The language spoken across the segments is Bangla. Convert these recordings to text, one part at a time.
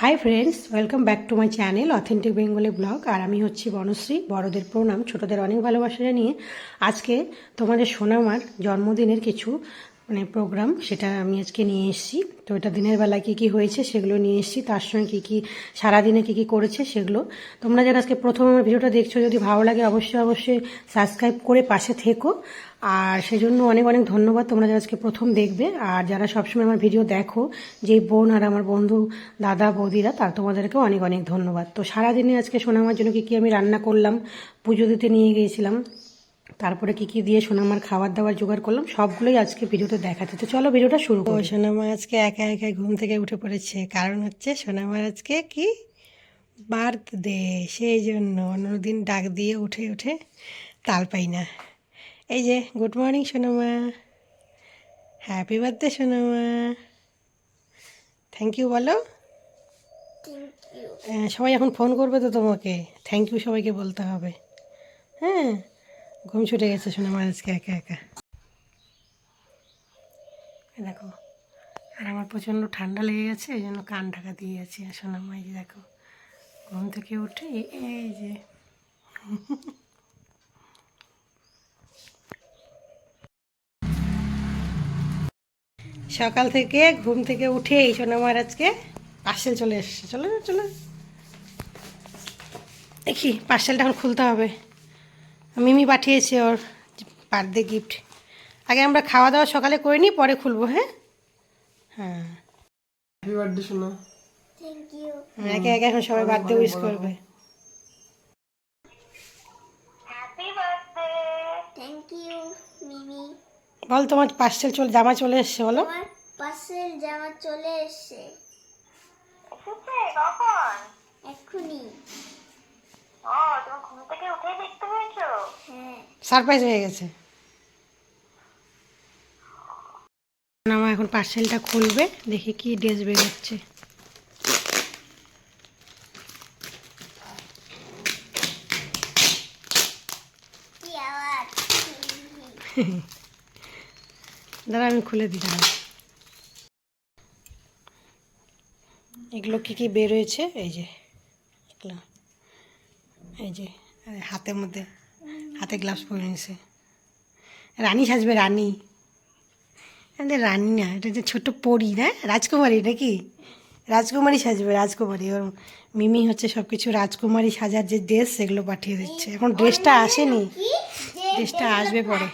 Hi friends welcome back to my channel authentic Bengali blog আর আমি হচ্ছি বনশ্রী, বড়দের প্রণাম, ছোটদের অনেক ভালোবাসা জানিয়ে। আজকে তোমাদের সোনামার জন্মদিনের কিছু মানে প্রোগ্রাম সেটা আমি আজকে নিয়ে এসেছি। তো এটা দিনের বেলায় কী কী হয়েছে সেগুলো নিয়ে এসেছি, তার সঙ্গে কী কী সারাদিনে কী কী করেছে সেগুলো। তোমরা যারা আজকে প্রথম আমার ভিডিওটা দেখছ, যদি ভালো লাগে অবশ্যই অবশ্যই সাবস্ক্রাইব করে পাশে থেকো। আর সেই জন্য অনেক অনেক ধন্যবাদ তোমরা যারা আজকে প্রথম দেখবে। আর যারা সবসময় আমার ভিডিও দেখো যে বোন আর আমার বন্ধু, দাদা, বৌদিরা তার তোমাদেরকেও অনেক অনেক ধন্যবাদ। তো সারাদিনে আজকে সোনামার জন্য কী কী আমি রান্না করলাম, পুজো দিতে নিয়ে গিয়েছিলাম তারপরে কি কি দিয়ে সোনামার খাবার দাবার জোগাড় করলাম সবগুলোই আজকে ভিডিওতে দেখাতে তো চলো ভিডিওটা শুরু করো। সোনামা আজকে একা একা ঘুম থেকে উঠে পড়েছে। কারণ হচ্ছে সোনামার আজকে কি? বার্থডে সেই জন্য অন্যদিন ডাক দিয়ে উঠে উঠে তাল পাই না। এই যে গুড মর্নিং সোনামা। হ্যাপি বার্থডে সোনামা। থ্যাংক ইউ বলো। হ্যাঁ, সবাই এখন ফোন করবে তো তোমাকে। থ্যাংক ইউ সবাইকে বলতে হবে। হ্যাঁ ঘুম ছুটে গেছে শোনা আমার আজকে একা। একা দেখো, আর আমার প্রচণ্ড ঠান্ডা লেগে গেছে, এই জন্য কান ঢাকা দিয়ে আছি। আর এই দেখো, ঘুম থেকে উঠে এই যে সকাল থেকে ঘুম থেকে উঠে এই সোনামার আজকে পার্সেল চলে এসছে। চলো চলো। দেখি, পার্সেলটা এখন খুলতে হবে। মিমি পাঠিয়েছে ওর বার্থডে গিফট আগে আমরা খাওয়া দাওয়া সকালে করে নিই পরে খুলবো হ্যাঁ? হ্যাঁ। হ্যাপি বার্থডে শোনা থ্যাংক ইউ একে একে এখন সবাই বার্থডে উইশ করবে। Happy birthday thank you Mimi. বল তোমার পার্সেল চলে জামা চলে এসছে বলো। আমার পার্সেল জামা চলে এসেছে। এসেছে কখন? এক্ষুনি। সারপ্রাইজ হয়ে গেছে আমার এখন পার্সেলটা খুলবে, দেখি কি ড্রেস বেরোচ্ছে। দাঁড়া, আমি খুলে দাঁড়া। এগুলো কি কি বের এই যে, এগুলো। এই যে হাতের মধ্যে, হাতে গ্লাভস পরে নিয়েছে রানী সাজবে, রানী। এটা রানী না, এটা যে ছোট্ট পরি না, রাজকুমারী নাকি? রাজকুমারী সাজবে, রাজকুমারী। ওর মিমি হচ্ছে সব কিছু রাজকুমারী সাজার যে ড্রেস সেগুলো পাঠিয়ে দিচ্ছে। এখন ড্রেসটা আসেনি। ড্রেসটা আসবে পরে।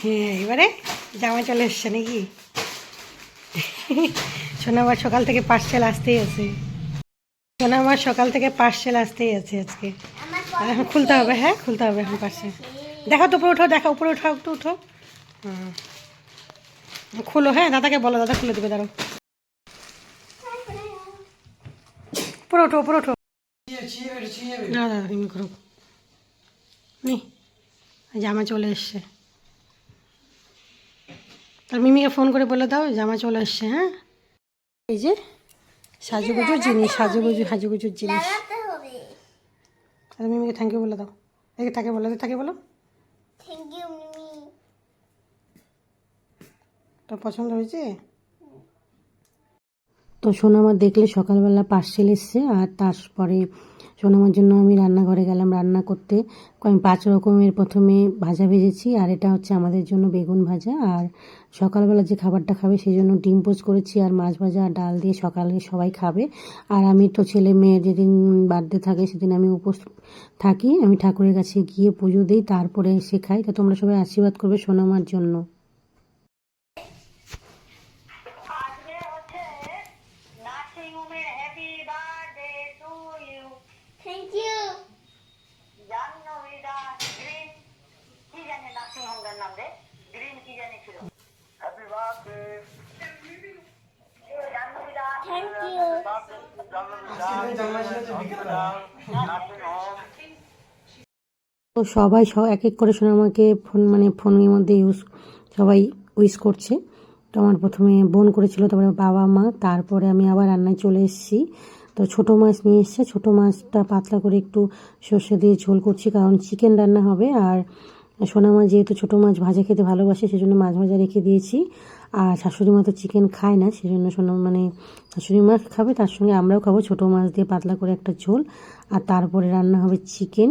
হ্যাঁ এবারে জামা চলে এসছে নাকি? শোনাবার সকাল থেকে পার্সেল আসতেই আছে। সোনামার সকাল থেকে পার্সেল আসতেই আছে আজকে। এখন খুলতে হবে হ্যাঁ? খুলতে হবে এখন পার্সেল। দেখো তো উপরে উঠো, দেখো, উপরে উঠো, একটু উঠো। খুলো হ্যাঁ? দাদাকে বলো, দাদা খুলে দেবে দাঁড়ো উপরে ওঠো উপরে ওঠো না দাদা তুমি করো। নি। জামা চলে এসছে। তার মিমিকে ফোন করে বলে দাও, জামা চলে এসছে হ্যাঁ? এই যে। সাজুগুজুর জিনিস সাজুগুজু সাজুগুজুর জিনিস। আর মিমিকে থ্যাংক ইউ বলে দাও। একে তাকে বলো তাকে বলো। Thank you Mimi. তোর পছন্দ হয়েছে? তো সোনামা দেখলে সকালবেলা পার্সেল এসছে আর তারপরে সোনামার জন্য আমি রান্নাঘরে গেলাম রান্না করতে। আমি পাঁচ রকমের প্রথমে ভাজা ভেজেছি আর এটা হচ্ছে আমাদের জন্য বেগুন ভাজা। আর সকালবেলা যে খাবারটা খাবে সেই জন্য ডিম পোচ করেছি আর মাছ ভাজা আর ডাল দিয়ে সকালে সবাই খাবে। আর আমি তো ছেলে মেয়ের যেদিন বার্থডে থাকে সেদিন আমি উপোস থাকি। আমি ঠাকুরের কাছে গিয়ে পুজো দিই, তারপরে এসে খাই। তো তোমরা সবাই আশীর্বাদ করবে সোনামার জন্য আজকে হচ্ছে নার্সিং হোমের happy birthday to you thank you Jahnavi Das green কি জানে নার্সিং হোমটার নাম রে গ্রিন কি জানি ছিল happy birthday Jahnavi Das thank you nursing home তো সবাই সব এক এক করে শুনে আমাকে ফোন মানে ফোনের মধ্যে ইউজ সবাই উইশ করছে। তো আমার প্রথমে বোন করেছিল, তারপরে বাবা, মা, তারপরে আমি আবার রান্নায় চলে এসেছি। তো ছোট মাছ নিয়ে এসছে। ছোট মাছটা পাতলা করে একটু সর্ষে দিয়ে ঝোল করছি, কারণ চিকেন রান্না হবে আর সোনা মাছ যেহেতু ছোটো মাছ ভাজা খেতে ভালোবাসে, সেজন্য মাছ ভাজা রেখে দিয়েছি। আর শাশুড়ি মা তো চিকেন খায় না, সেজন্য সোনা মানে শাশুড়ি মা খাবে, তার সঙ্গে আমরাও খাব। ছোটো মাছ দিয়ে পাতলা করে একটা ঝোল, আর তারপরে রান্না হবে চিকেন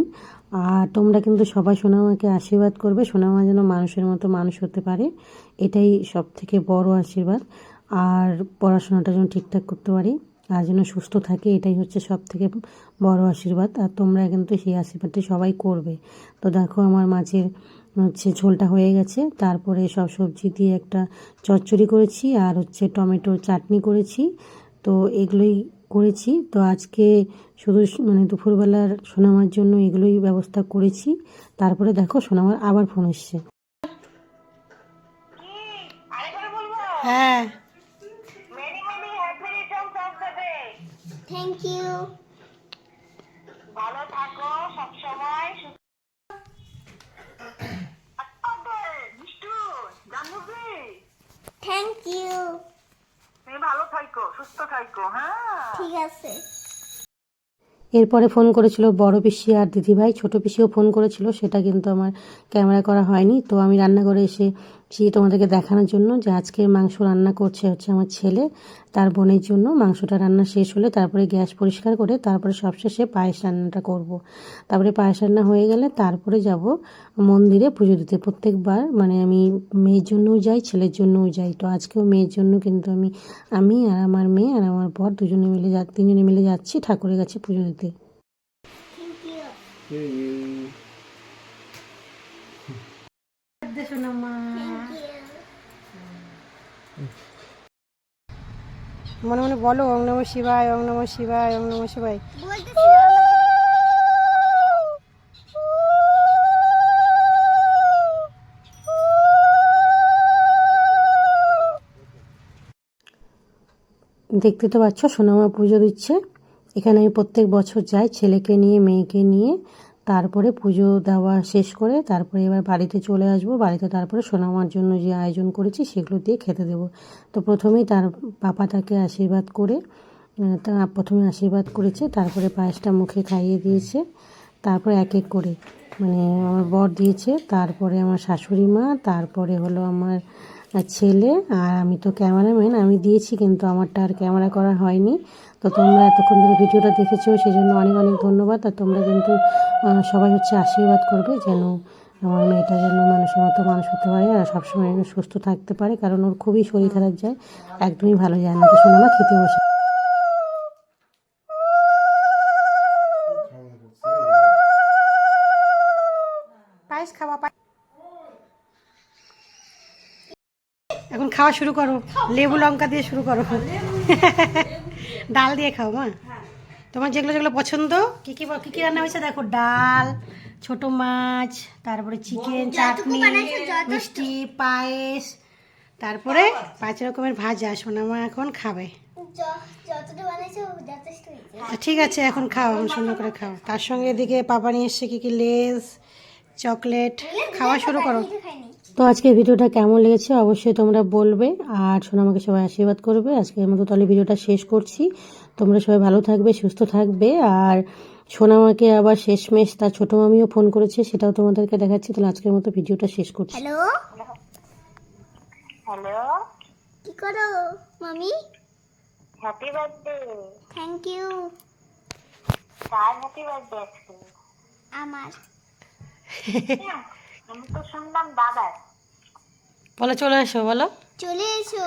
আর তোমরা কিন্তু সবাই সোনামাকে আশীর্বাদ করবে, সোনামা যেন মানুষের মতো মানুষ হতে পারে, এটাই সব থেকে বড় আশীর্বাদ। আর পড়াশোনাটা যেন ঠিকঠাক করতে পারি। আর যেন সুস্থ থাকে, এটাই হচ্ছে সব থেকে বড় আশীর্বাদ। আর তোমরা কিন্তু সেই আশীর্বাদটি সবাই করবে। তো দেখো আমার মাছের, হচ্ছে ঝোলটা হয়ে গেছে। তারপরে সব সবজি দিয়ে একটা চচ্চড়ি করেছি আর হচ্ছে টমেটো চাটনি করেছি। তো এগুলোই করেছি। তো আজকে শুধু মানে দুপুরবেলার সোনামার জন্য এগুলোই ব্যবস্থা করেছি। তারপরে দেখো সোনামার আবার ফোন এসছে। হ্যাঁ। থ্যাংক ইউ ভালো থাকো সব সময় থ্যাংক ইউ তুমি ভালো থাকো সুস্থ থাকো হ্যাঁ। ঠিক আছে। এরপরে ফোন করেছিল বড় পিসি আর দিদিভাই ছোট পিসিও ফোন করেছিল সেটা কিন্তু আমার ক্যামেরা করা হয়নি। তো আমি রান্নাঘরে এসেছি তোমাদেরকে দেখানোর জন্য যে আজকে মাংস রান্না করছে হচ্ছে আমার ছেলে তার বোনের জন্য। মাংসটা রান্না শেষ হলে তারপরে গ্যাস পরিষ্কার করে তারপরে সবশেষে পায়েস রান্নাটা করব। তারপরে পায়েস রান্না হয়ে গেলে তারপরে যাব মন্দিরে পুজো দিতে। প্রত্যেকবার মানে আমি মেয়ের জন্যও যাই ছেলের জন্যও যাই। তো আজকেও মেয়ের জন্য কিন্তু আমি আমি আর আমার মেয়ে আর আমার বর দুজনে মিলে যা তিনজনে মিলে যাচ্ছি ঠাকুরের কাছে পুজো দিতে। থ্যাংক ইউ থ্যাংক ইউ মনে মনে বলো ওং নম শিবায় ওং নম শিবায় ওং নম শিবায়। দেখতে তো পাচ্ছ সোনামা পুজো দিচ্ছে। এখানে আমি প্রত্যেক বছর যাই ছেলেকে নিয়ে মেয়েকে নিয়ে। তারপরে পুজো দেওয়া শেষ করে তারপরে এবার বাড়িতে চলে আসব। বাড়িতে তারপরে সোনামার জন্য যে আয়োজন করেছি সেগুলো দিয়ে খেতে দেবো। তো প্রথমেই তার পাপা তাকে আশীর্বাদ করে তা প্রথমে আশীর্বাদ করেছে, তারপরে পায়েসটা মুখে খাইয়ে দিয়েছে, তারপরে এক এক করে মানে আমার বর দিয়েছে, তারপরে আমার শাশুড়ি মা, তারপরে হলো আমার ছেলে আর আমি তো ক্যামেরাম্যান, আমি দিয়েছি কিন্তু আমারটা আর ক্যামেরা করা হয়নি। তো তোমরা এতক্ষণ ধরে ভিডিওটা দেখেছ সেই জন্য অনেক অনেক ধন্যবাদ। আর তোমরা কিন্তু সবাই হচ্ছে আশীর্বাদ করবে যেন আমার মেয়েটা যেন মানুষের মতো মানুষ হতে পারে আর সবসময় সুস্থ থাকতে পারে, কারণ ওর খুবই শরীর খারাপ যায়। একদমই ভালো যায় না। তো শোনো না খেতে বসে। এখন খাওয়া শুরু করো। লেবু লঙ্কা দিয়ে শুরু করো। ডাল দিয়ে খাও মা। তোমার যেগুলো যেগুলো পছন্দ কি কি কি কি রান্না হয়েছে দেখো? ডাল ছোট মাছ তারপরে চিকেন চাটনি মিষ্টি পায়েস তারপরে পাঁচ রকমের ভাজা। সোনামা এখন খাবে। তা ঠিক আছে এখন খাও এখন সুন্দর করে খাও। তার সঙ্গে এদিকে পাপা নিয়ে এসছে কি কি লেস চকলেট। খাওয়া শুরু করো। তো আজকে ভিডিওটা কেমন লেগেছে অবশ্যই তোমরা বলবে। আর সোনামাকে সবাই আশীর্বাদ করবে। আজকের মতো তাহলে ভিডিওটা শেষ করছি। তোমরা সবাই ভালো থাকবে সুস্থ থাকবে। আর সোনামাকে আবার শেষমেশ তার ছোটো মামিও ফোন করেছে সেটাও তোমাদেরকে দেখাচ্ছি। তাহলে আজকের মতো ভিডিওটা শেষ করছি। হ্যালো? হ্যালো? কি করো মামি? হ্যাপি বার্থডে থ্যাংক ইউ কার হ্যাপি বার্থডে আমার। আমি তো শুনলাম দাদার। বলো চলে এসো বলো। চলে এসো।